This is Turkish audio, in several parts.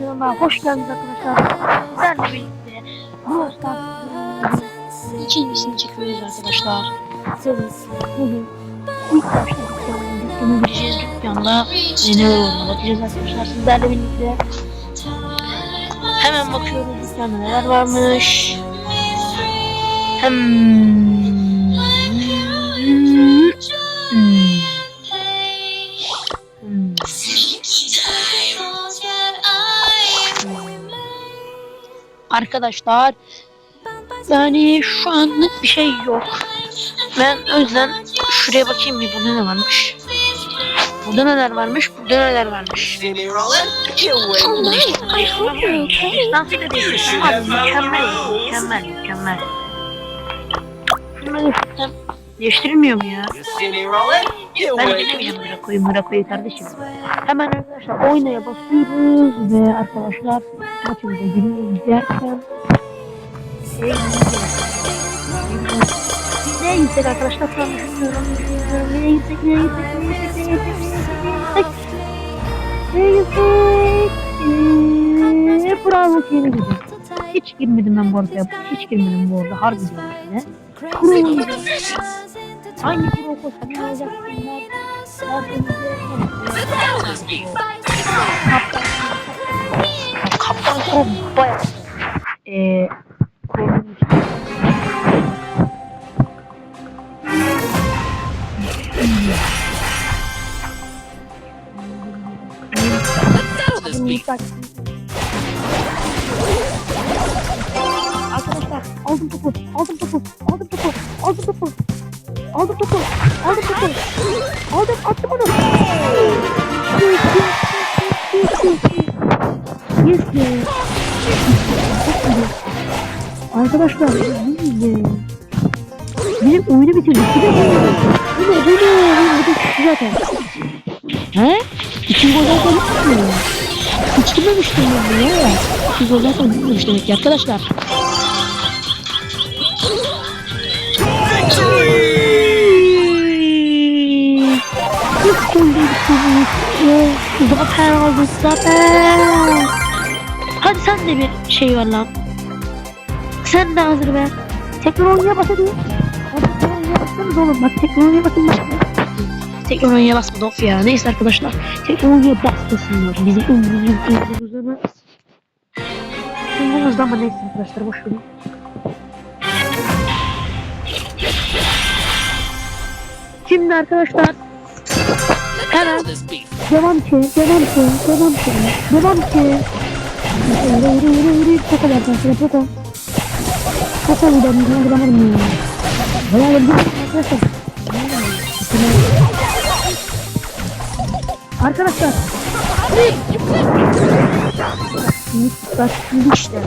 videoma hoş geldiniz arkadaşlar. Sizlerle birlikte Brawl Stars'ın ikincisini çekiyoruz arkadaşlar. Evet, bugün ilk başta dükkanına gireceğiz dükkanda. Neler olduğuna bakacağız arkadaşlar sizlerle birlikte. Hemen bakıyoruz dükkanda neler varmış. Hem... Arkadaşlar yani şu anlık bir şey yok. Ben o yüzden şuraya bakayım bir burada ne varmış. Burada neler varmış, burada neler varmış. Win. Dans edebilirsin. Abi mükemmel, mükemmel, mükemmel. Değiştirilmiyor mu ya? Ben denemeyeceğim bırakayım bırakayım kardeşim. Hemen arkadaşlar oynaya basıyoruz ve arkadaşlar maçımıza giriyoruz. Derken neye gitsek arkadaşlar? Şu an düşünüyorum. Neye gitsek neye gitsek neye gitsek neye gitsek neye gitsek neye gitsek? Eee bravo yeni gidiyor. Hiç girmedim ben bu arada. Hiç girmedim bu arada. Harbi diyorum size. Pro Hangi pro kostümü alacaksınlar? Kaptan Pro bayağı eee korkunç. Arkadaşlar aldım topu, aldım topu, aldım topu, aldım topu, aldım attım onu. Yes, iyi. Arkadaşlar. Benim oyunu bitirdik. Bir de bu. Ne? Bu ne? Bu da şu zaten. He? Gol zaten bitmiyor. Hiç girmemiştim ben ya. İki gol zaten bitmemiş demek ki arkadaşlar. Zafer aldık zafer. Hadi sen de bir şey ver lan. Sen de hazır ver. Teknolojiye bas hadi. Teknolojiye bassanız oğlum. Bak teknolojiye basın bak. Teknolojiye basmadı of ya. Neyse arkadaşlar. Teknolojiye basmasınlar. Bizim umurumuz ama. Umurumuzda ama neyse arkadaşlar boş verin. Şimdi arkadaşlar devam ki, devam ki, devam ki, devam ki. Yürü yürü yürü yürü. Çok arkadaşlar, çok kadar. Çok kadar gidelim, ben gidemedim ya. Bayağı gidelim arkadaşlar. Arkadaşlar. Bak şimdi işte.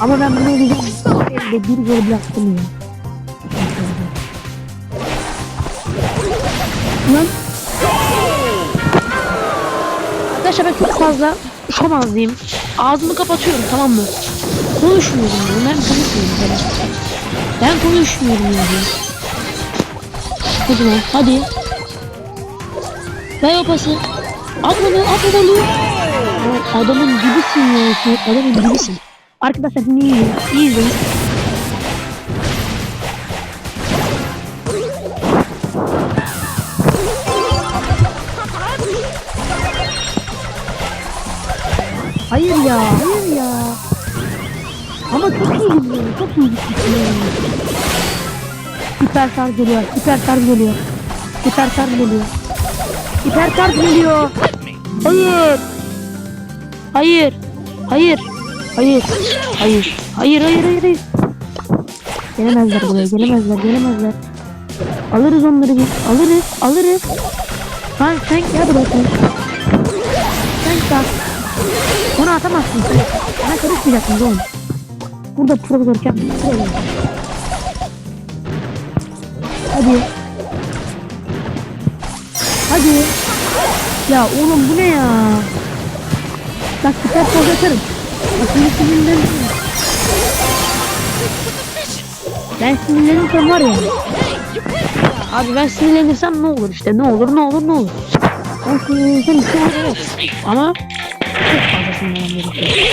Ama ben bunu diyeceğim. Elde bir gol bıraktım ya. Lan. Arkadaşlar ben çok fazla konuşamazlıyım. Ağzımı kapatıyorum tamam mı? Konuşmuyorum diyorum. Ben konuşmuyorum böyle. Ben konuşmuyorum yani. Hadi lan hadi. Ver o pası. At onu at onu. Ya Adamın gibisin ya. Adamın gibisin. Arkadaşlar şimdi iyi izleyin. Hayır ya, hayır ya. Ama çok iyi gidiyor, çok iyi gidiyor. Hiper şarj geliyor, hiper şarj geliyor. Hiper şarj geliyor. Hiper şarj geliyor. Hayır. Hayır. Hayır. Hayır. Hayır. Hayır, hayır, hayır, hayır. Gelemezler buraya, gelemezler, gelemezler. Alırız onları biz, alırız, alırız. Lan sen gel buraya sen. Sen gel. Atamazsın. Bana karışmayacaksınız oğlum. Burada pro görkem. Pro görkem. Hadi. Hadi. Ya oğlum bu ne ya? Bak süper poz atarım. Bak şimdi sinirlenirim. Ben sinirlenirsem var ya. Abi ben sinirlenirsem ne olur işte ne olur ne olur ne olur. Ben sinirlenirsem bir şey olur. Ama çok fazla yapmam gerekiyor.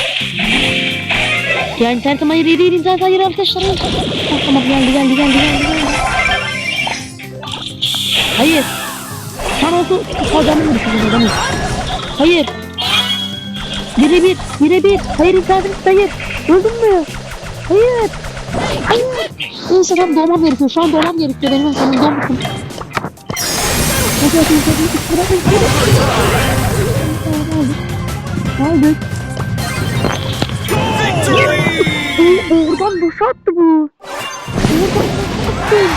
Ya internetim hayır hayır hayır internet hayır arkadaşlar. Ah, tamam geldi geldi geldi geldi. Hayır. Sen olsun adamı mı düşünüyorsun adamı? Hayır. Bire bir, bire bir. Hayır internet hayır. Öldün mü? Hayır. Hayır. Neyse tamam doğmam gerekiyor. Şu an doğmam gerekiyor. Benim efendim doğmuşum. Hadi hadi hadi. Bırakın. Aldık. Oradan boşa attı bu. Oradan nasıl attın?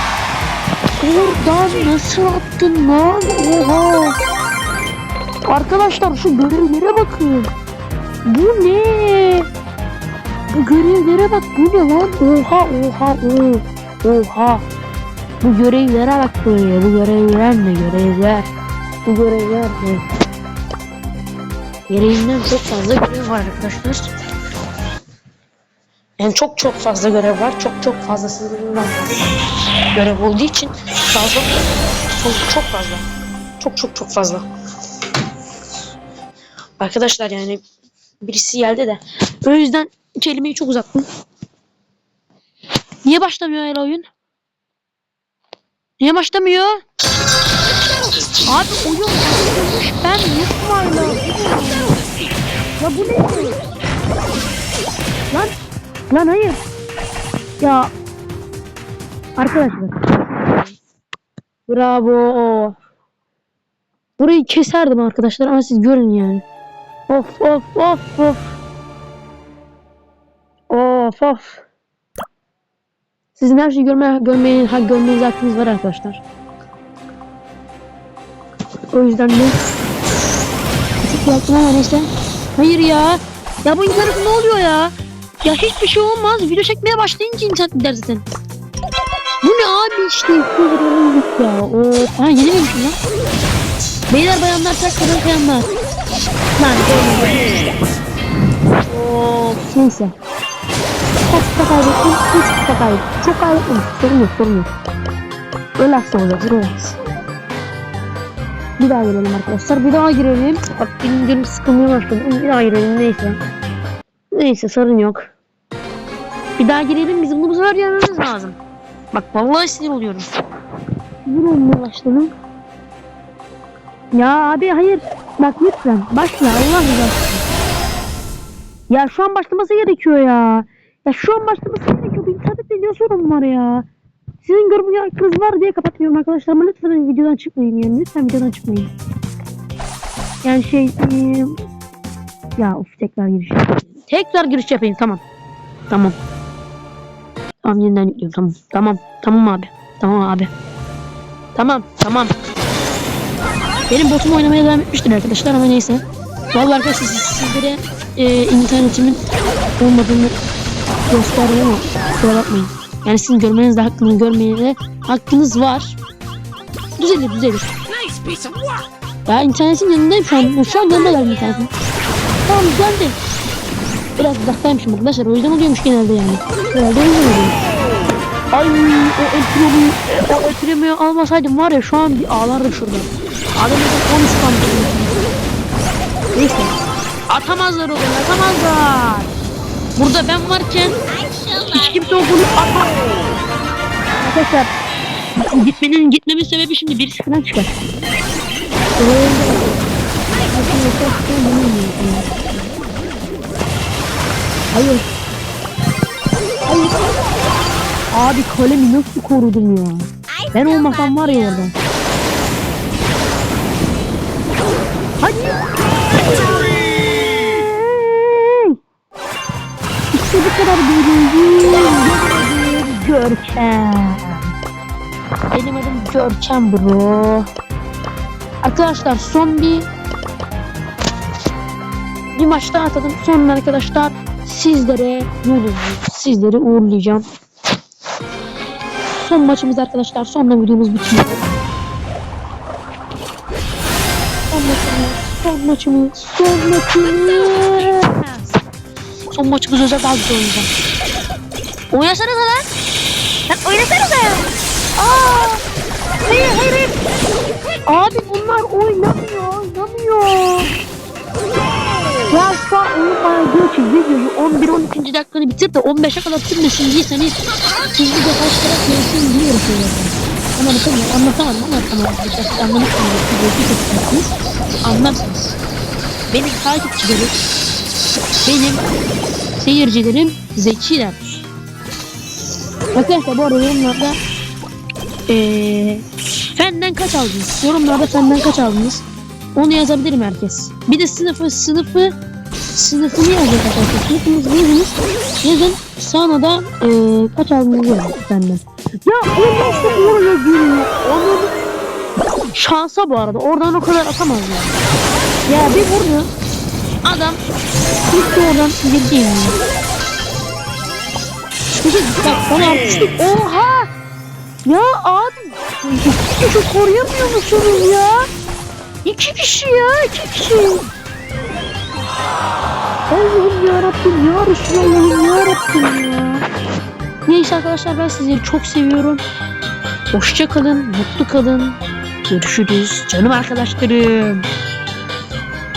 Oradan nasıl attın lan? Oha. Arkadaşlar şu görevlere bakın. Bu ne? Bu görevlere bak. Bu ne lan? Oha oha oha. Oha. Bu görevlere bak böyle. Bu görevler ne? Görevler. Bu görevler ne? Gereğinden çok fazla görev var arkadaşlar. Yani çok çok fazla görev var. Çok çok fazla fazla görev olduğu için fazla çok çok fazla. Çok çok çok fazla. Arkadaşlar yani birisi geldi de. O yüzden kelimeyi çok uzattım. Niye başlamıyor hala oyun? Niye başlamıyor? Abi oyun. Ben yokum hala. Ya bu ne? Lan, lan hayır. Ya arkadaşlar. Bravo. Burayı keserdim arkadaşlar ama siz görün yani. Of of of of. Of of. Sizin her şeyi görmeye, görmeye, ha, görmeniz hakkınız var arkadaşlar. O yüzden de Küçük yaptım ama neyse. Hayır ya. Ya bu internet ne oluyor ya? Ya hiçbir şey olmaz. Video çekmeye başlayınca internet gider zaten. Bu ne abi işte. Ya. Of. Ha yeni miymişim lan? Beyler bayanlar ters kadın kayanlar. Lan böyle. Of. Neyse. Kaç kupa kaybettim? Üç kupa kaybettim. Çok kaybettim. Sorun yok sorun yok. Relax olacağız relax. Bir daha girelim arkadaşlar. Bir daha girelim. Bak benim canım sıkılmaya başladı. Bir daha girelim neyse. Neyse sorun yok. Bir daha girelim. Bizim bunu sefer yenmemiz lazım. Bak vallahi sinir oluyorum. Sinir olmaya başladım. Ya abi hayır. Bak lütfen. Başla Allah rızası. Ya şu an başlaması gerekiyor ya. Ya şu an başlaması gerekiyor. Bu internette ne sorun var ya. Sizin hakkınız var diye kapatmıyorum arkadaşlar ama lütfen videodan çıkmayın yani. Lütfen videodan çıkmayın. Yani şey... eee, ya of tekrar giriş yapayım. Tekrar giriş yapayım tamam. Tamam. Tamam yeniden yüklüyorum tamam. Tamam. Tamam abi. Tamam abi. Tamam. Tamam. Benim botum oynamaya devam etmiştir arkadaşlar ama neyse. Vallahi arkadaşlar siz, sizlere eee internetimin olmadığını gösterdim ama kusura bakmayın. Yani sizin görmeniz de hakkını görmeye de hakkınız var. Düzelir düzelir. Ya internetin yanındayım şu an. Şu an yanındayım internetin. Tamam düzeldi. Biraz uzaktaymışım arkadaşlar. O yüzden oluyormuş genelde yani. Genelde öyle oluyor. Ay o primoyu, o primoyu almasaydım var ya şu an bir ağlardım şurada. Adamın 13 tam Neyse. Atamazlar oğlum atamazlar. Burada ben varken hiç kimse o golü atamaz. Arkadaşlar gitmenin gitmemin sebebi şimdi birisi falan çıkar. Hayır. Hayır. Abi kalemi nasıl korudum ya? Ben olmasam var ya orada. Hadi. Kadar birinci. Görkem. Benim adım Görkem bro. Arkadaşlar son bir bir maç daha atadım. Sonra arkadaşlar sizlere sizleri uğurlayacağım. Son maçımız arkadaşlar. Sonra videomuz bitiyor. Son maçımız, son maçımız, son maçımız. Son maçımız özel daha güzel oynayacağım. Oynasanıza lan. Lan oynasanıza ya. Aa! Hayır hayır hayır. Abi bunlar oynamıyor, oynamıyor. Ya şu an 11-12. dakikanı bitir de 15'e kadar sürmesin diyseniz hızlıca kaç kere görüşün diye yapıyorum. Ama anlatamıyorum, anlatamadım ama tamam. Arkadaşlar anlamışsınız. Videoyu çekeceksiniz. Anlarsınız. Benim takipçilerim, benim seyircilerim zekiler. Arkadaşlar bu arada yorumlarda eee fenden kaç aldınız? Yorumlarda fenden kaç aldınız? Onu yazabilirim herkes. Bir de sınıfı sınıfı sınıfını yazacak arkadaşlar. Sınıfınızı yazınız. Yazın. Sonra da eee kaç aldığınızı yazın benden. Ya o nasıl oraya giriyor? Onun şansa bu arada. Oradan o kadar atamaz yani. Ya bir vurdu. Adam ilk girdi yani. Çünkü bak onu atmıştık. Oha! Ya abi iki kişi koruyamıyor musunuz ya? İki kişi ya iki kişi. Allah'ım yarabbim ya Resulallah'ım yarabbim ya. Neyse arkadaşlar ben sizleri çok seviyorum. Hoşça kalın, mutlu kalın. Görüşürüz canım arkadaşlarım.